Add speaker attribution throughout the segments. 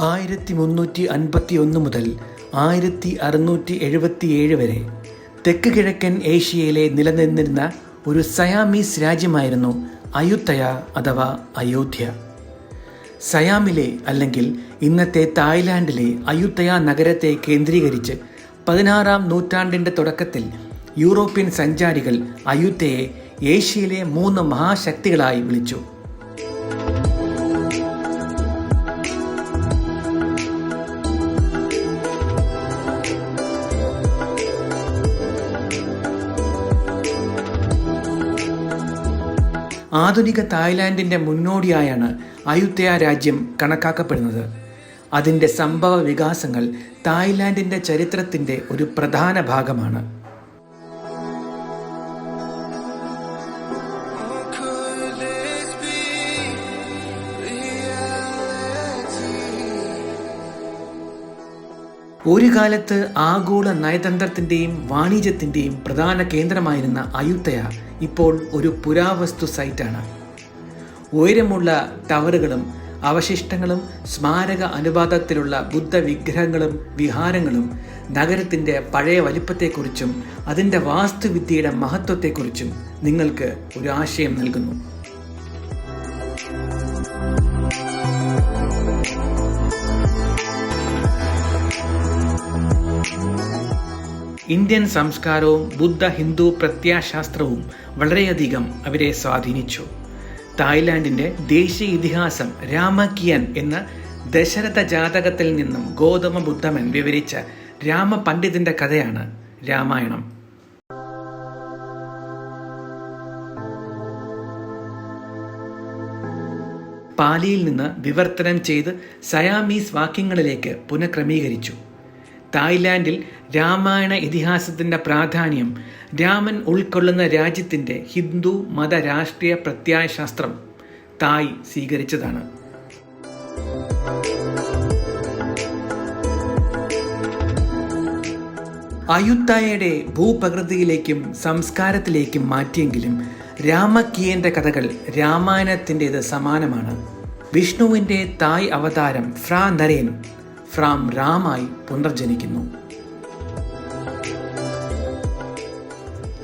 Speaker 1: ആയിരത്തി മുന്നൂറ്റി അൻപത്തി ഒന്ന് മുതൽ ആയിരത്തി അറുന്നൂറ്റി എഴുപത്തിയേഴ് വരെ തെക്ക് കിഴക്കൻ ഏഷ്യയിലെ നിലനിന്നിരുന്ന ഒരു സയാമീസ് രാജ്യമായിരുന്നു അയുത്തയ അഥവാ അയോധ്യ. സയാമിലെ അല്ലെങ്കിൽ ഇന്നത്തെ തായ്ലാൻഡിലെ അയുത്തയ നഗരത്തെ കേന്ദ്രീകരിച്ച് പതിനാറാം നൂറ്റാണ്ടിന്റെ തുടക്കത്തിൽ യൂറോപ്യൻ സഞ്ചാരികൾ അയുത്തയെ ഏഷ്യയിലെ മൂന്ന് മഹാശക്തികളായി വിളിച്ചു. ആധുനിക തായ്ലാൻഡിന്റെ മുന്നോടിയായാണ് അയുത്തയ രാജ്യം കണക്കാക്കപ്പെടുന്നത് അതിന്റെ സംഭവ വികാസങ്ങൾ തായ്ലാൻഡിന്റെ ചരിത്രത്തിന്റെ ഒരു പ്രധാന ഭാഗമാണ്? ഒരു കാലത്ത് ആഗോള നയതന്ത്രത്തിന്റെയും വാണിജ്യത്തിന്റെയും പ്രധാന കേന്ദ്രമായിരുന്ന അയുത്തയ ഇപ്പോൾ ഒരു പുരാവസ്തു സൈറ്റാണ്. ഉയരമുള്ള ടവറുകളും അവശിഷ്ടങ്ങളും സ്മാരക അനുപാതത്തിലുള്ള ബുദ്ധ വിഗ്രഹങ്ങളും വിഹാരങ്ങളും നഗരത്തിന്റെ പഴയ വലിപ്പത്തെക്കുറിച്ചും അതിന്റെ വാസ്തുവിദ്യയുടെ മഹത്വത്തെക്കുറിച്ചും നിങ്ങൾക്ക് ഒരു ആശയം നൽകുന്നു. ഇന്ത്യൻ സംസ്കാരവും ബുദ്ധ ഹിന്ദു പ്രത്യാശാസ്ത്രവും വളരെയധികം അവരെ സ്വാധീനിച്ചു. തായ്ലാൻഡിന്റെ ദേശീയ ഇതിഹാസം രാമകിയൻ എന്ന ദശരഥ ജാതകത്തിൽ നിന്നും ഗോതമ ബുദ്ധമൻ വിവരിച്ച രാമപണ്ഡിതിന്റെ കഥയാണ് രാമായണം. പാലിയിൽ നിന്ന് വിവർത്തനം ചെയ്ത് സയാമീസ് വാക്യങ്ങളിലേക്ക് പുനഃക്രമീകരിച്ചു. തായ്ലാൻഡിൽ രാമായണ ഇതിഹാസത്തിന്റെ പ്രാധാന്യം രാമൻ ഉൾക്കൊള്ളുന്ന രാജ്യത്തിന്റെ ഹിന്ദു മത രാഷ്ട്രീയ പ്രത്യയശാസ്ത്രം തായ് സ്വീകരിച്ചതാണ്. അയുത്തായയുടെ ഭൂപ്രകൃതിയിലേക്കും സംസ്കാരത്തിലേക്കും മാറ്റിയെങ്കിലും രാമക്കിയന്റെ കഥകൾ രാമായണത്തിന്റെത് സമാനമാണ്. വിഷ്ണുവിന്റെ തായ് അവതാരം ഫ്രാ നരേൻ ഫ്രാം രാമായി പുനർജനിക്കുന്നു.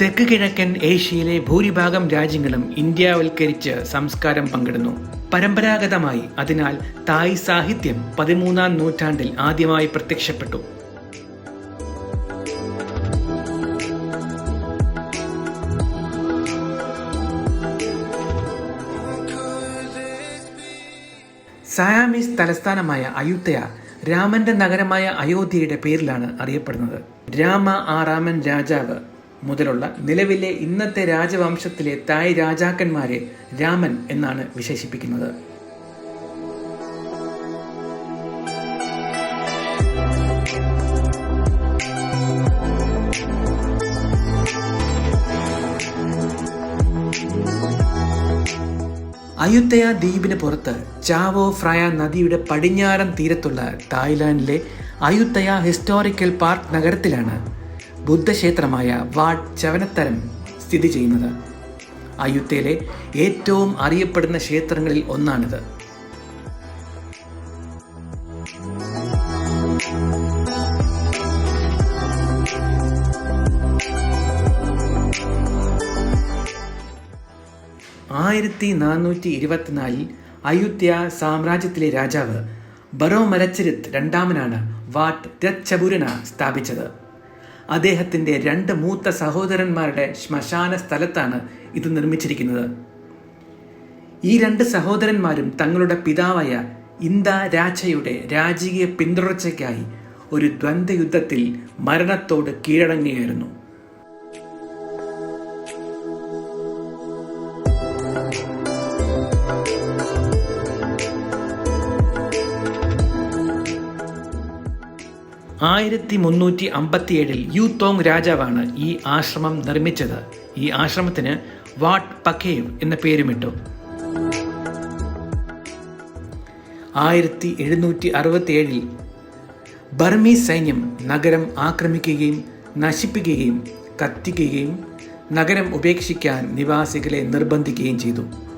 Speaker 1: തെക്ക് കിഴക്കൻ ഏഷ്യയിലെ ഭൂരിഭാഗം രാജ്യങ്ങളും ഇന്ത്യവൽക്കരിച്ച് സംസ്കാരം പങ്കിടുന്നു. പരമ്പരാഗതമായി അതിനാൽ തായ് സാഹിത്യം പതിമൂന്നാം നൂറ്റാണ്ടിൽ ആദ്യമായി പ്രത്യക്ഷപ്പെട്ടു. സയാമീസ് തലസ്ഥാനമായ അയുത്തയ രാമന്റെ നഗരമായ അയോധ്യയുടെ പേരിലാണ് അറിയപ്പെടുന്നത്. രാമ ആറാമൻ രാജാവ് മുതലുള്ള നിലവിലെ ഇന്നത്തെ രാജവംശത്തിലെ തായ് രാജാക്കന്മാരെ രാമൻ എന്നാണ് വിശേഷിപ്പിക്കുന്നത്. അയുത്തയ ദ്വീപിന് പുറത്ത് ചാവോ ഫ്രയ നദിയുടെ പടിഞ്ഞാറൻ തീരത്തുള്ള തായ്ലാൻഡിലെ അയുത്തയ ഹിസ്റ്റോറിക്കൽ പാർക്ക് നഗരത്തിലാണ് ബുദ്ധക്ഷേത്രമായ വാട്ട് ചവനത്തരം സ്ഥിതി ചെയ്യുന്നത്. അയുത്തയിലെ ഏറ്റവും അറിയപ്പെടുന്ന ക്ഷേത്രങ്ങളിൽ ഒന്നാണിത്. ആയിരത്തി നാനൂറ്റി ഇരുപത്തിനാലിൽ അയുത്യ സാമ്രാജ്യത്തിലെ രാജാവ് ബറോ രണ്ടാമനാണ് വാട്ട് രച്ചബുരന സ്ഥാപിച്ചത്. അദ്ദേഹത്തിന്റെ രണ്ട് മൂത്ത സഹോദരന്മാരുടെ ശ്മശാന സ്ഥലത്താണ് ഇത് നിർമ്മിച്ചിരിക്കുന്നത്. ഈ രണ്ട് സഹോദരന്മാരും തങ്ങളുടെ പിതാവായ ഇന്ദ രാജയുടെ രാജകീയ പിന്തുടർച്ചയ്ക്കായി ഒരു ദ്വന്ദ്വയുദ്ധത്തിൽ മരണത്തോട് കീഴടങ്ങുകയായിരുന്നു. ആയിരത്തി മുന്നൂറ്റി അമ്പത്തിയേഴിൽ യൂത്തോങ് രാജാവാണ് ഈ ആശ്രമം നിർമ്മിച്ചത്. ഈ ആശ്രമത്തിന് വാട്ട് പക്കേവ് എന്ന പേരുമിട്ടു. ആയിരത്തി എഴുന്നൂറ്റി അറുപത്തിയേഴിൽ ബർമീസ് സൈന്യം നഗരം ആക്രമിക്കുകയും നശിപ്പിക്കുകയും കത്തിക്കുകയും നഗരം ഉപേക്ഷിക്കാൻ നിവാസികളെ നിർബന്ധിക്കുകയും ചെയ്തു.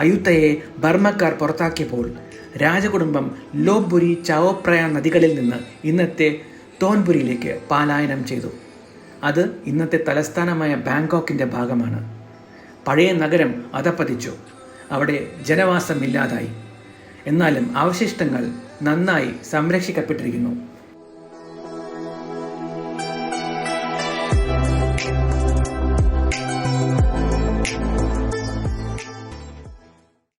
Speaker 1: അയുത്തയെ ബർമ്മക്കാർ പുറത്താക്കിയപ്പോൾ രാജകുടുംബം ലോബ്പുരി ചാവോപ്രയ നദികളിൽ നിന്ന് ഇന്നത്തെ തോൻപുരിയിലേക്ക് പാലായനം ചെയ്തു. അത് ഇന്നത്തെ തലസ്ഥാനമായ ബാങ്കോക്കിന്റെ ഭാഗമാണ്. പഴയ നഗരം അതപ്പതിച്ചു. അവിടെ ജനവാസമില്ലാതായി. എന്നാലും അവശിഷ്ടങ്ങൾ നന്നായി സംരക്ഷിക്കപ്പെട്ടിരിക്കുന്നു.